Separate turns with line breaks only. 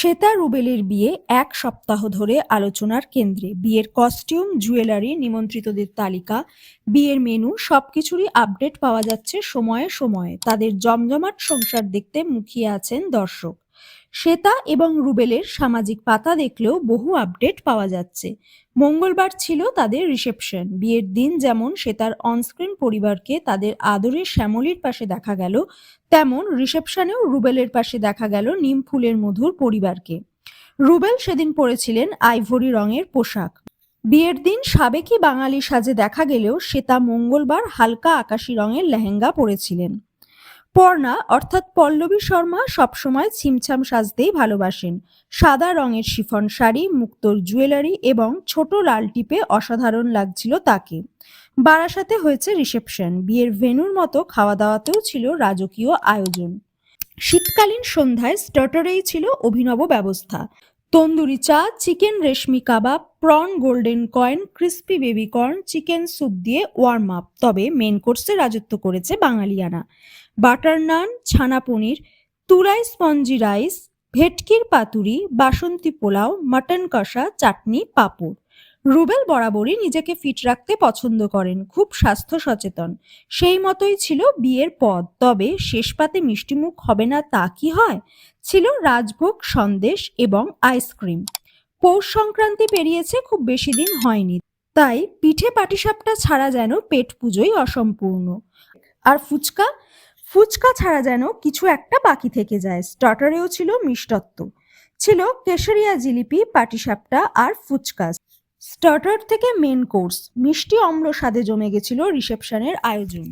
শ্বেতা রুবেলের বিয়ে এক সপ্তাহ ধরে আলোচনার কেন্দ্রে। বিয়ের কস্টিউম, জুয়েলারি, নিমন্ত্রিতদের তালিকা, বিয়ের মেনু সবকিছুরই আপডেট পাওয়া যাচ্ছে সময়ে সময়ে। তাদের জমজমাট সংসার দেখতে মুখিয়ে আছেন দর্শক। শ্বেতা এবং রুবেলের সামাজিক পাতা দেখলেও বহু আপডেট পাওয়া যাচ্ছে। মঙ্গলবার ছিল তাদের রিসেপশন। বিয়ের দিন যেমন শ্বেতার অনস্ক্রিন পরিবারকে তাদের আদরের শ্যামলির পাশে দেখা গেল, তেমন রিসেপশনেও রুবেলের পাশে দেখা গেল নিম ফুলের মধুর পরিবারকে। রুবেল সেদিন পরেছিলেন আইভরি রঙের পোশাক। বিয়ের দিন সাবেকি বাঙালি সাজে দেখা গেলেও শ্বেতা মঙ্গলবার হালকা আকাশি রঙের লেহেঙ্গা পরেছিলেন। পর্ণা অর্থাৎ পল্লবী শর্মা সবসময় ছিমছাম সাজতেই ভালোবাসেন। সাদা রঙের শিফন শাড়ি, মুক্তোর জুয়েলারি এবং ছোট লাল টিপে অসাধারণ লাগছিল তাকে। বারাসাতে হয়েছে রিসেপশন। বিয়ের ভেন্যুর মতো খাওয়া দাওয়াতেও ছিল রাজকীয় আয়োজন। শীতকালীন সন্ধ্যায় স্টার্টারেই ছিল অভিনব ব্যবস্থা। তন্দুরি চা, chicken reshmi kebab prawn, golden coin, crispy baby corn, chicken soup দিয়ে ওয়ার্ম আপ। তবে মেন কোর্সে রাজত্ব করেছে বাঙালিয়ানা। বাটার নান, ছানা পনির, তুরাই স্পঞ্জি রাইস, ভেটকির পাতুরি, বাসন্তী পোলাও, মাটন কষা, চাটনি, পাঁপড়। রুবেল বরাবরই নিজেকে ফিট রাখতে পছন্দ করেন, খুব স্বাস্থ্য সচেতন। সেই মতোই ছিল বিয়ের পদ। তবে শেষ পাতে মিষ্টিমুখ হবে না তা কি হয়? ছিল রাজভোগ, সন্দেশ এবং আইসক্রিম। পৌষ সংক্রান্তি পেরিয়েছে খুব বেশি দিন হয়নি। তাই পিঠে পাটিসাপটা ছাড়া যেন পেট পুজোই অসম্পূর্ণ। আর ফুচকা? ফুচকা ছাড়া যেন কিছু একটা বাকি থেকে যায়। স্টার্টারেও ছিল মিষ্টত্ব। ছিল কেশরিয়া জিলিপি, পাটিসাপটা আর ফুচকা। স্টার্টার থেকে মেন কোর্স। মিষ্টি অম্ল স্বাদে জমে গেছিল রিসেপশনের আয়োজন।